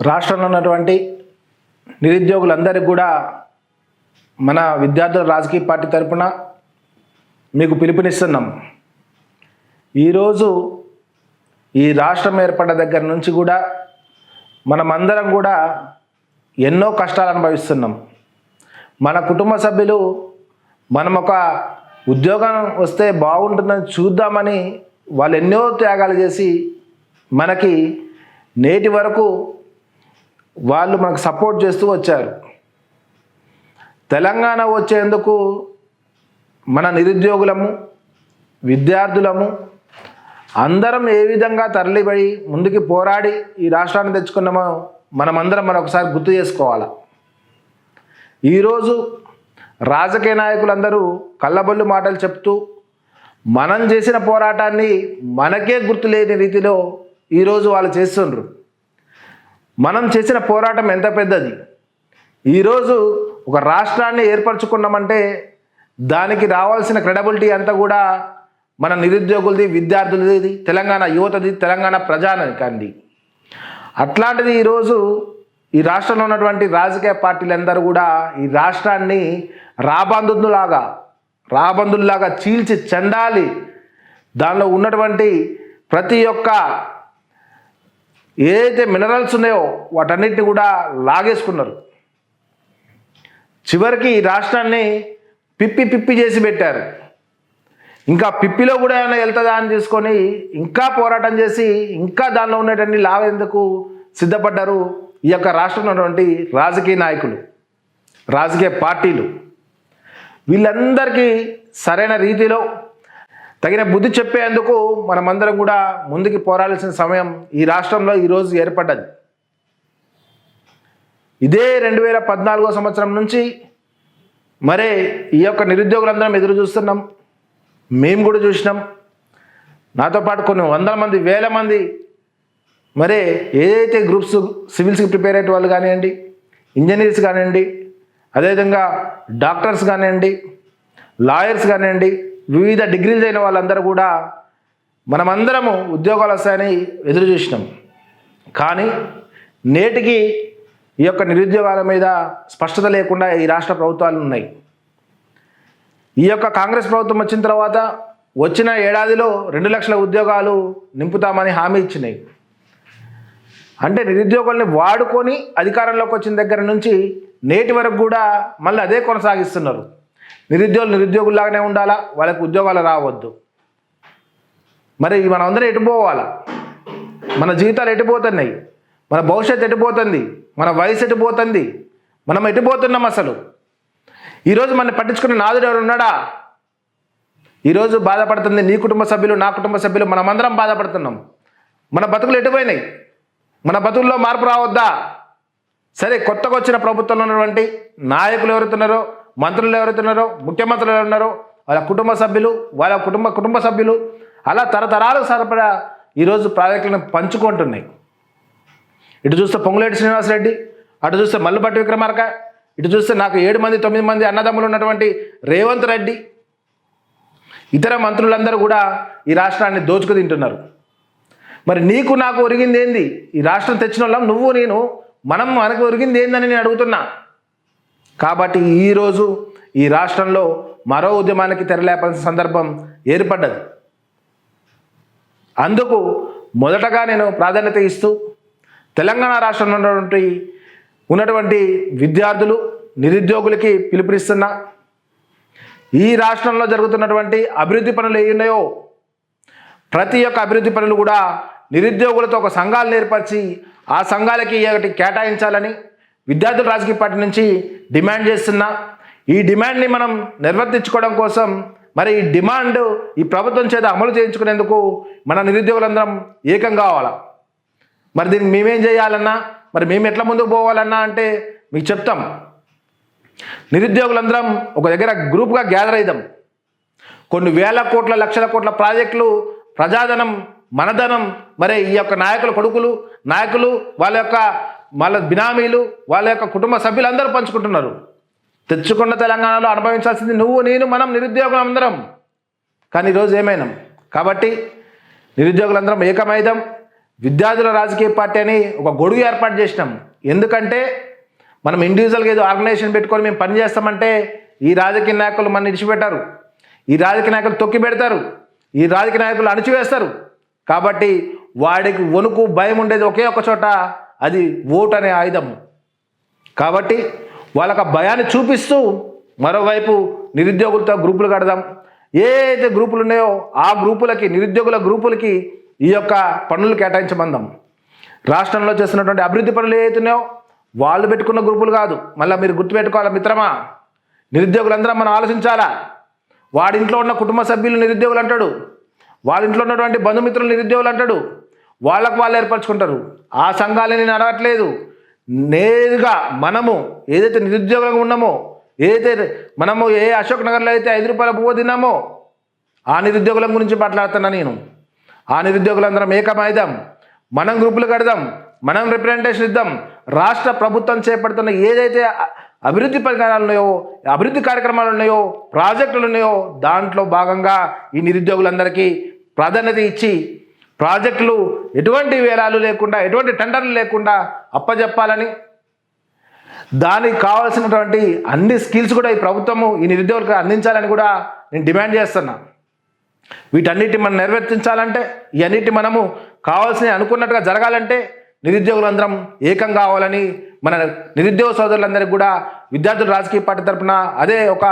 రాష్ట్రంలో ఉన్నటువంటి నిరుద్యోగులందరికీ కూడా మన విద్యార్థుల రాజకీయ పార్టీ తరపున మీకు పిలుపునిస్తున్నాం. ఈరోజు ఈ రాష్ట్రం ఏర్పడ్డ దగ్గర నుంచి కూడా మనమందరం కూడా ఎన్నో కష్టాలు అనుభవిస్తున్నాం. మన కుటుంబ సభ్యులు మనం ఒక ఉద్యోగం వస్తే బాగుంటుందని చూద్దామని వాళ్ళు ఎన్నో త్యాగాలు చేసి మనకి నేటి వరకు వాళ్ళు మనకు సపోర్ట్ చేస్తూ వచ్చారు. తెలంగాణ వచ్చేందుకు మన నిరుద్యోగులము విద్యార్థులము అందరం ఏ విధంగా తరలిబడి ముందుకి పోరాడి ఈ రాష్ట్రాన్ని తెచ్చుకున్నామో మనమందరం మరొకసారి గుర్తు చేసుకోవాలి? ఈరోజు రాజకీయ నాయకులందరూ కళ్ళబొల్లు మాటలు చెప్తూ మనం చేసిన పోరాటాన్ని మనకే గుర్తులేని రీతిలో ఈరోజు వాళ్ళు చేస్తుండ్రు. మనం చేసిన పోరాటం ఎంత పెద్దది? ఈరోజు ఒక రాష్ట్రాన్ని ఏర్పరచుకున్నామంటే దానికి రావాల్సిన క్రెడబిలిటీ అంతా కూడా మన నిరుద్యోగులది విద్యార్థులది తెలంగాణ యువతది తెలంగాణ ప్రజానికండి అట్లాంటిది ఈరోజు ఈ రాష్ట్రంలో ఉన్నటువంటి రాజకీయ పార్టీలందరూ కూడా ఈ రాష్ట్రాన్ని రాబందులాగా రాబందుల్లాగా చీల్చి చెందాలి దానిలో ఉన్నటువంటి ప్రతి ఒక్క ఏదైతే మినరల్స్ ఉన్నాయో వాటన్నిటిని కూడా లాగేసుకున్నారు. చివరికి ఈ రాష్ట్రాన్ని పిప్పి పిప్పి చేసి పెట్టారు. ఇంకా పిప్పిలో కూడా ఏమైనా వెళ్తుందా అని తీసుకొని ఇంకా పోరాటం చేసి ఇంకా దానిలో ఉండేటన్ని లావేందుకు సిద్ధపడ్డారు ఈ యొక్క రాష్ట్రంలో ఉన్నటువంటి రాజకీయ నాయకులు రాజకీయ పార్టీలు. వీళ్ళందరికీ సరైన రీతిలో తగిన బుద్ధి చెప్పేందుకు మనమందరం కూడా ముందుకు పోరాడాల్సిన సమయం ఈ రాష్ట్రంలో ఈరోజు ఏర్పడ్డది. ఇదే రెండు వేల పద్నాలుగో సంవత్సరం నుంచి మరే ఈ యొక్క నిరుద్యోగులందరం ఎదురు చూస్తున్నాం. మేము కూడా చూసినాం. నాతో పాటు కొన్ని వందల మంది వేల మంది మరే ఏదైతే గ్రూప్స్ సివిల్స్కి ప్రిపేర్ అయ్యే వాళ్ళు కానివ్వండి ఇంజనీర్స్ కానివ్వండి అదేవిధంగా డాక్టర్స్ కానివ్వండి లాయర్స్ కానివ్వండి వివిధ డిగ్రీలు అయిన వాళ్ళందరూ కూడా మనమందరము ఉద్యోగాలు వస్తాయని ఎదురు చూసినాం. కానీ నేటికి ఈ యొక్క నిరుద్యోగాల మీద స్పష్టత లేకుండా ఈ రాష్ట్ర ప్రభుత్వాలు ఉన్నాయి. ఈ యొక్క కాంగ్రెస్ ప్రభుత్వం వచ్చిన తర్వాత వచ్చిన ఏడాదిలో రెండు లక్షల ఉద్యోగాలు నింపుతామని హామీ ఇచ్చినాయి. అంటే నిరుద్యోగుల్ని వాడుకొని అధికారంలోకి వచ్చిన దగ్గర నుంచి నేటి వరకు కూడా మళ్ళీ అదే కొనసాగిస్తున్నారు. నిరుద్యోగులు నిరుద్యోగుల్లాగానే ఉండాలా? వాళ్ళకి ఉద్యోగాలు రావద్దు. మరి మనం అందరం ఎటుపోవాలా మన జీవితాలు ఎటుపోతున్నాయి మన భవిష్యత్తు ఎటుపోతుంది మన వయసు ఎటుపోతుంది మనం ఎటుపోతున్నాం అసలు? ఈరోజు మన పట్టించుకునే నాదుడు ఎవరు ఉన్నాడా? ఈరోజు బాధపడుతుంది నీ కుటుంబ సభ్యులు నా కుటుంబ సభ్యులు మనమందరం బాధపడుతున్నాం. మన బతుకులు ఎటుపోయినాయి మన బతుకుల్లో మార్పు రావద్దా? సరే కొత్తగా వచ్చిన ప్రభుత్వంలో ఉన్నటువంటి నాయకులు ఎవరుతున్నారో మంత్రులు ఎవరుతున్నారో ముఖ్యమంత్రులు ఎవరున్నారో వాళ్ళ కుటుంబ సభ్యులు వాళ్ళ కుటుంబ కుటుంబ సభ్యులు అలా తరతరాలు సరిపడా ఈరోజు ప్రాజెక్టులను పంచుకుంటున్నాయి. ఇటు చూస్తే పొంగులేటి శ్రీనివాసరెడ్డి అటు చూస్తే మల్లుపట్టి విక్రమార్క ఇటు చూస్తే నాకు ఏడు మంది తొమ్మిది మంది అన్నదమ్ములు ఉన్నటువంటి రేవంత్ రెడ్డి. ఇతర మంత్రులందరూ కూడా ఈ రాష్ట్రాన్ని దోచుకు తింటున్నారు. మరి నీకు నాకు ఒరిగింది ఏంది? ఈ రాష్ట్రం తెచ్చిన వాళ్ళం నువ్వు నేను మనం మనకు ఒరిగింది ఏందని నేను అడుగుతున్నా. కాబట్టి ఈరోజు ఈ రాష్ట్రంలో మరో ఉద్యమానికి తెరలేపాల్సిన సందర్భం ఏర్పడ్డది. అందుకు మొదటగా నేను ప్రాధాన్యత ఇస్తూ తెలంగాణ రాష్ట్రంలో ఉన్నటువంటి ఉన్నటువంటి విద్యార్థులు నిరుద్యోగులకి పిలుపునిస్తున్నా ఈ రాష్ట్రంలో జరుగుతున్నటువంటి అభివృద్ధి పనులు ఏ ఉన్నాయో ప్రతి ఒక్క అభివృద్ధి పనులు కూడా నిరుద్యోగులతో ఒక సంఘాలను ఏర్పరిచి ఆ సంఘాలకి ఒకటి కేటాయించాలని విద్యార్థుల రాజకీయ పార్టీ నుంచి డిమాండ్ చేస్తున్నా ఈ డిమాండ్ని మనం నిర్వర్తించుకోవడం కోసం మరి ఈ డిమాండ్ ఈ ప్రభుత్వం చేత అమలు చేయించుకునేందుకు మన నిరుద్యోగులందరం ఏకం కావాలా? మరి దీనికి మేమేం చేయాలన్నా మరి మేము ఎట్లా ముందుకు పోవాలన్నా అంటే మీకు చెప్తాం. నిరుద్యోగులందరం ఒక దగ్గర గ్రూప్గా గ్యాదర్ అవుదాం కొన్ని వేల కోట్ల లక్షల కోట్ల ప్రాజెక్టులు ప్రజాధనం మనధనం మరి ఈ యొక్క నాయకుల కొడుకులు నాయకులు వాళ్ళ యొక్క వాళ్ళ బినామీలు వాళ్ళ యొక్క కుటుంబ సభ్యులు అందరూ పంచుకుంటున్నారు. తెచ్చుకున్న తెలంగాణలో అనుభవించాల్సింది నువ్వు నేను మనం నిరుద్యోగులు అందరం. కానీ ఈరోజు ఏమైనాం? కాబట్టి నిరుద్యోగులందరం ఏకమైదాం విద్యార్థుల రాజకీయ పార్టీ అని ఒక గొడుగు ఏర్పాటు చేసినాం. ఎందుకంటే మనం ఇండివిజువల్గా ఏదో ఆర్గనైజేషన్ పెట్టుకొని మేము పని చేస్తామంటే ఈ రాజకీయ నాయకులు మన ఇడిచిపెట్టారు ఈ రాజకీయ నాయకులు తొక్కి పెడతారు. ఈ రాజకీయ నాయకులు అణిచివేస్తారు. కాబట్టి వాడికి వణుకు భయం ఉండేది ఒకే ఒక చోట. అది ఓటు అనే ఆయుధం. కాబట్టి వాళ్ళకి భయాన్ని చూపిస్తూ మరోవైపు నిరుద్యోగులతో గ్రూపులు కడదాం. ఏ అయితే గ్రూపులు ఉన్నాయో ఆ గ్రూపులకి నిరుద్యోగుల గ్రూపులకి ఈ యొక్క పనులు కేటాయించమందాం. రాష్ట్రంలో చేస్తున్నటువంటి అభివృద్ధి పనులు ఏవైతున్నాయో వాళ్ళు పెట్టుకున్న గ్రూపులు కాదు. మళ్ళీ మీరు గుర్తుపెట్టుకోవాలా మిత్రమా? నిరుద్యోగులందరం మనం ఆలోచించాలా? వాడింట్లో ఉన్న కుటుంబ సభ్యులు నిరుద్యోగులు అంటాడు. వాళ్ళ ఇంట్లో ఉన్నటువంటి బంధుమిత్రులు నిరుద్యోగులు అంటాడు. వాళ్ళకు వాళ్ళు ఏర్పరచుకుంటారు. ఆ సంఘాలని నేను అడగట్లేదు. నేరుగా మనము ఏదైతే నిరుద్యోగంగా ఉన్నామో ఏదైతే మనము ఏ అశోక్ నగర్లో అయితే ఐదు రూపాయల పువ్వు తిన్నామో ఆ నిరుద్యోగుల గురించి మాట్లాడుతున్నా నేను. ఆ నిరుద్యోగులందరం ఏకమైదాం మనం గ్రూపులు కడదాం. మనం రిప్రజెంటేషన్ ఇద్దాం. రాష్ట్ర ప్రభుత్వం చేపడుతున్న ఏదైతే అభివృద్ధి పరికరాలు ఉన్నాయో అభివృద్ధి కార్యక్రమాలు ఉన్నాయో ప్రాజెక్టులు ఉన్నాయో దాంట్లో భాగంగా ఈ నిరుద్యోగులందరికీ ప్రాధాన్యత ఇచ్చి ప్రాజెక్టులు ఎటువంటి వేలాలు లేకుండా ఎటువంటి టెండర్లు లేకుండా అప్పజెప్పాలని. దానికి కావాల్సినటువంటి అన్ని స్కిల్స్ కూడా ఈ ప్రభుత్వము ఈ నిరుద్యోగులకు అందించాలని కూడా నేను డిమాండ్ చేస్తున్నా. వీటన్నిటి మనం నెరవేర్చించాలంటే ఇవన్నిటి మనము కావాల్సిన అనుకున్నట్టుగా జరగాలంటే నిరుద్యోగులందరం ఏకం కావాలని మన నిరుద్యోగ సోదరులందరికీ కూడా విద్యార్థుల రాజకీయ పార్టీ తరఫున అదే ఒక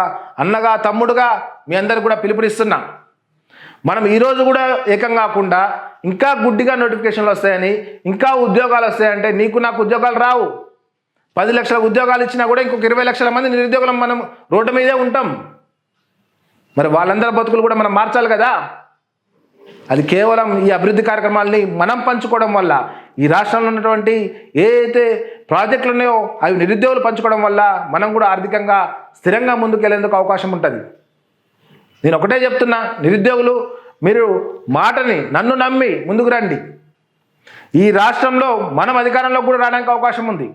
అన్నగా తమ్ముడుగా మీ అందరికి కూడా పిలుపునిస్తున్నా. మనం ఈరోజు కూడా ఏకం కాకుండా ఇంకా గుడ్డిగా నోటిఫికేషన్లు వస్తాయని ఇంకా ఉద్యోగాలు వస్తాయంటే నీకు నాకు ఉద్యోగాలు రావు. పది లక్షల ఉద్యోగాలు ఇచ్చినా కూడా ఇంకొక ఇరవై లక్షల మంది నిరుద్యోగులం మనం రోడ్డు మీదే ఉంటాం. మరి వాళ్ళందరి బతుకులు కూడా మనం మార్చాలి కదా? అది కేవలం ఈ అభివృద్ధి కార్యక్రమాలని మనం పంచుకోవడం వల్ల ఈ రాష్ట్రంలో ఉన్నటువంటి ఏ అయితే ప్రాజెక్టులు ఉన్నాయో అవి నిరుద్యోగులు పంచుకోవడం వల్ల మనం కూడా ఆర్థికంగా స్థిరంగా ముందుకెళ్ళేందుకు అవకాశం ఉంటుంది. నేను ఒకటే చెప్తున్నా నిరుద్యోగులు మీరు మాటని నన్ను నమ్మి ముందుకు రండి. ఈ రాష్ట్రంలో మనం అధికారంలో కూడా రావడానికి అవకాశం ఉంది.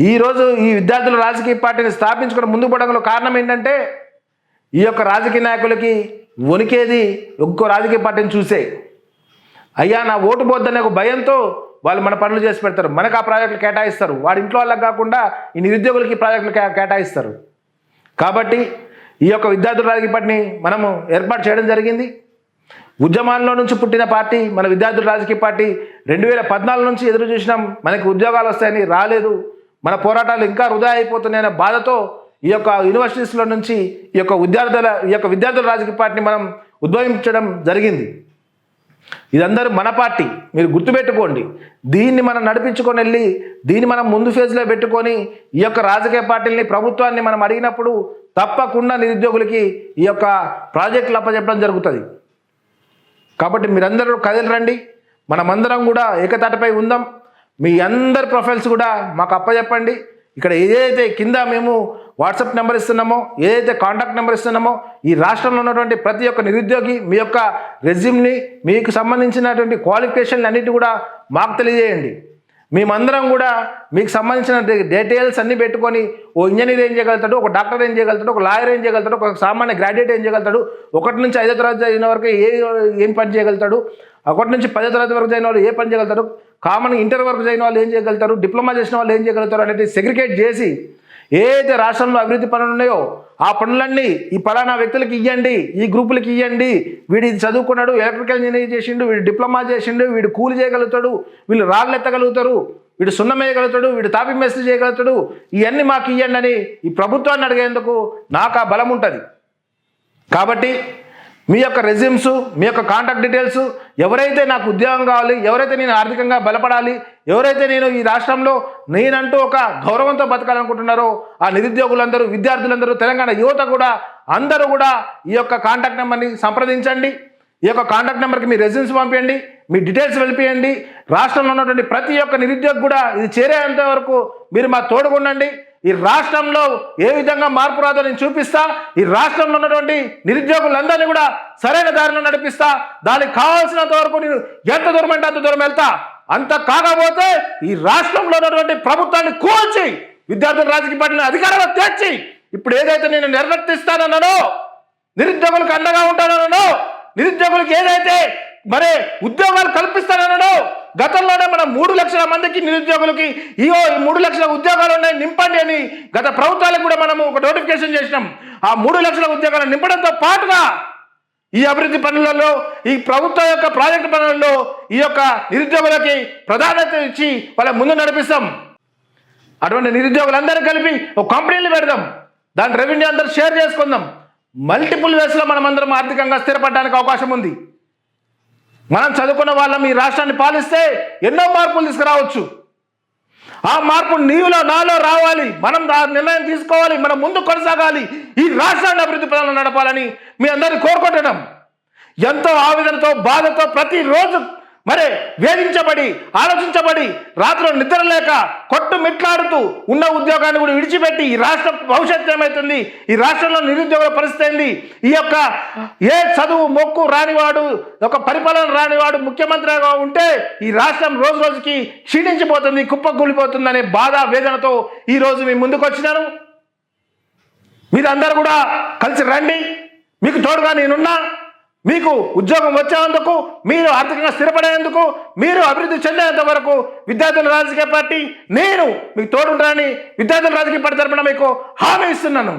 ఈరోజు ఈ విద్యార్థులు రాజకీయ పార్టీని స్థాపించుకుని ముందుకు పోవడంలో కారణం ఏంటంటే ఈ యొక్క రాజకీయ నాయకులకి వణికేది ఒక్కో రాజకీయ పార్టీని చూసే. అయ్యా నా ఓటు పోద్దనే ఒక భయంతో వాళ్ళు మన పనులు చేసి పెడతారు. మనకు ఆ ప్రాజెక్టులు కేటాయిస్తారు. వాడి ఇంట్లో వాళ్ళకి కాకుండా ఈ నిరుద్యోగులకి ఈ ప్రాజెక్టులు కే- కేటాయిస్తారు. కాబట్టి ఈ యొక్క విద్యార్థుల రాజకీయ పార్టీని మనము ఏర్పాటు చేయడం జరిగింది. ఉద్యమాల్లో నుంచి పుట్టిన పార్టీ మన విద్యార్థుల రాజకీయ పార్టీ రెండు వేల పద్నాలుగు నుంచి ఎదురు చూసినాం మనకి ఉద్యోగాలు వస్తాయని రాలేదు. మన పోరాటాలు ఇంకా వృధా అయిపోతున్నాయనే బాధతో ఈ యొక్క యూనివర్సిటీస్లో నుంచి ఈ యొక్క విద్యార్థుల ఈ యొక్క విద్యార్థుల రాజకీయ పార్టీని మనం ఉద్భవించడం జరిగింది. ఇదందరూ మన పార్టీ. మీరు గుర్తుపెట్టుకోండి. దీన్ని మనం నడిపించుకొని వెళ్ళి దీన్ని మనం ముందు ఫేజ్లో పెట్టుకొని ఈ యొక్క రాజకీయ పార్టీలని ప్రభుత్వాన్ని మనం అడిగినప్పుడు తప్పకుండా నిరుద్యోగులకి ఈ యొక్క ప్రాజెక్టులు అప్పచెప్పడం జరుగుతుంది. కాబట్టి మీరందరూ కదిలి రండి. మనమందరం కూడా ఏకతాటిపై ఉందాం. మీ అందరి ప్రొఫైల్స్ కూడా మాకు అప్పచెప్పండి. ఇక్కడ ఏదైతే కింద మేము వాట్సాప్ నెంబర్ ఇస్తున్నామో ఏదైతే కాంటాక్ట్ నెంబర్ ఇస్తున్నామో ఈ రాష్ట్రంలో ఉన్నటువంటి ప్రతి ఒక్క నిరుద్యోగి మీ యొక్క రెజ్యూమ్ని మీకు సంబంధించినటువంటి క్వాలిఫికేషన్లు అన్నిటి కూడా మాకు తెలియజేయండి. మేమందరం కూడా మీకు సంబంధించిన డీటెయిల్స్ అన్నీ పెట్టుకొని ఓ ఇంజనీర్ ఏం చేయగలుగుతాడు ఒక డాక్టర్ ఏం చేయగలుగుతాడు ఒక లాయర్ ఏం చేయగలుగుతాడు ఒక సామాన్య గ్రాడ్యుయేట్ ఏం చేయగలుగుతాడు ఒకటి నుంచి ఐదో తరగతి చదివిన వరకు ఏ ఏం పని చేయగలుగుతాడు ఒకటి నుంచి పదో తరగతి వరకు చదివిన వాళ్ళు ఏ పని చేయగలుగుతారు కామన్ ఇంటర్ వరకు చదివిన వాళ్ళు ఏం చేయగలుగుతారు డిప్లొమా చేసిన వాళ్ళు ఏం చేయగలుగుతారు అనేది సెగ్రిగేట్ చేసి ఏదైతే రాష్ట్రంలో అభివృద్ధి పనులు ఉన్నాయో ఆ పనులన్నీ ఈ పలానా వ్యక్తులకి ఇవ్వండి ఈ గ్రూపులకి ఇవ్వండి వీడు ఇది చదువుకున్నాడు ఎలక్ట్రికల్ ఇంజనీరింగ్ చేసిండు వీడు డిప్లొమా చేసిండు వీడు కూలి చేయగలుగుతాడు వీళ్ళు రాళ్ళు ఎత్తగలుగుతారు వీడు సున్నం వేయగలుగుతాడు వీడు తాపి మెస్సి చేయగలుగుతాడు. ఇవన్నీ మాకు ఇవ్వండి అని ఈ ప్రభుత్వాన్ని అడిగేందుకు నాకు ఆ బలం ఉంటుంది. కాబట్టి మీ యొక్క రెజ్యూమ్స్ మీ యొక్క కాంటాక్ట్ డీటెయిల్స్ ఎవరైతే నాకు ఉద్యోగం కావాలి ఎవరైతే నేను ఆర్థికంగా బలపడాలి ఎవరైతే నేను ఈ రాష్ట్రంలో నేనంటూ ఒక గౌరవంతో బతకాలనుకుంటున్నారో ఆ నిరుద్యోగులందరూ విద్యార్థులందరూ తెలంగాణ యువత కూడా అందరూ కూడా ఈ యొక్క కాంటాక్ట్ నెంబర్ని సంప్రదించండి. ఈ యొక్క కాంటాక్ట్ నెంబర్కి మీ రెజ్యూమ్స్ పంపించండి మీ డీటెయిల్స్ వెళ్ళిపోయండి రాష్ట్రంలో ఉన్నటువంటి ప్రతి ఒక్క నిరుద్యోగి కూడా ఇది చేరేంత వరకు మీరు మా తోడుగుండండి. ఈ రాష్ట్రంలో ఏ విధంగా మార్పు రాదో నేను చూపిస్తా. ఈ రాష్ట్రంలో ఉన్నటువంటి నిరుద్యోగులందరినీ కూడా సరైన దారిలో నడిపిస్తా. దానికి కావాల్సినంత వరకు నేను ఎంత దూరం అంటే అంత దూరం వెళ్తా. అంత కాకపోతే ఈ రాష్ట్రంలో ఉన్నటువంటి ప్రభుత్వాన్ని కూల్చి విద్యార్థుల రాజకీయ పార్టీని అధికారంలో తెచ్చి ఇప్పుడు ఏదైతే నేను నిర్వర్తిస్తానన్నానో నిరుద్యోగులకు అండగా ఉంటానన్నానో నిరుద్యోగులకు ఏదైతే మరి ఉద్యోగాలు కల్పిస్తానన్నానో గతంలోనే మనం మూడు లక్షల మందికి నిరుద్యోగులకి ఇయో ఈ మూడు లక్షల ఉద్యోగాలు ఉన్నాయి నింపండి అని గత ప్రభుత్వాలకు కూడా మనము ఒక నోటిఫికేషన్ చేసినాం. ఆ మూడు లక్షల ఉద్యోగాలు నింపడంతో పాటుగా ఈ అభివృద్ధి పనులలో ఈ ప్రభుత్వం యొక్క ప్రాజెక్టు పనులలో ఈ యొక్క నిరుద్యోగులకి ప్రాధాన్యత ఇచ్చి వాళ్ళ ముందు నడిపిస్తాం. అటువంటి నిరుద్యోగులందరూ కలిపి ఒక కంపెనీలు పెడదాం. దాని రెవెన్యూ అందరూ షేర్ చేసుకుందాం. మల్టిపుల్ వేస్లో మనం అందరం ఆర్థికంగా స్థిరపడడానికి అవకాశం ఉంది. మనం చదువుకున్న వాళ్ళం ఈ రాష్ట్రాన్ని పాలిస్తే ఎన్నో మార్పులు తీసుకురావచ్చు. ఆ మార్పు నీవులో నాలో రావాలి. మనం ఆ నిర్ణయం తీసుకోవాలి. మనం ముందు కొనసాగాలి. ఈ రాష్ట్రాన్ని అభివృద్ధి పదంలో నడపాలని మీ అందరిని కోరుకుంటున్నాం. ఎంతో ఆవేదనతో బాధతో ప్రతిరోజు మరి వేధించబడి ఆలోచించబడి రాత్రులు నిద్ర లేక కొట్టు మిట్లాడుతూ ఉన్న ఉద్యోగాన్ని కూడా విడిచిపెట్టి ఈ రాష్ట్ర భవిష్యత్తు ఏమవుతుంది ఈ రాష్ట్రంలో నిరుద్యోగుల పరిస్థితి ఏంది? ఈ యొక్క ఏ చదువు మొక్కు రానివాడు ఒక పరిపాలన రానివాడు ముఖ్యమంత్రిగా ఉంటే ఈ రాష్ట్రం రోజు రోజుకి క్షీణించిపోతుంది కుప్పకూలిపోతుంది అనే బాధ వేదనతో ఈ రోజు మీ ముందుకు వచ్చినాను. మీరందరూ కూడా కలిసి రండి. మీకు తోడుగా నేనున్నా. మీకు ఉద్యోగం వచ్చేందుకు మీరు ఆర్థికంగా స్థిరపడేందుకు మీరు అభివృద్ధి చెందేంత వరకు విద్యార్థుల రాజకీయ పార్టీ నేను మీకు తోడుంటానని విద్యార్థుల రాజకీయ పార్టీ తరపున మీకు హామీ ఇస్తున్నాను.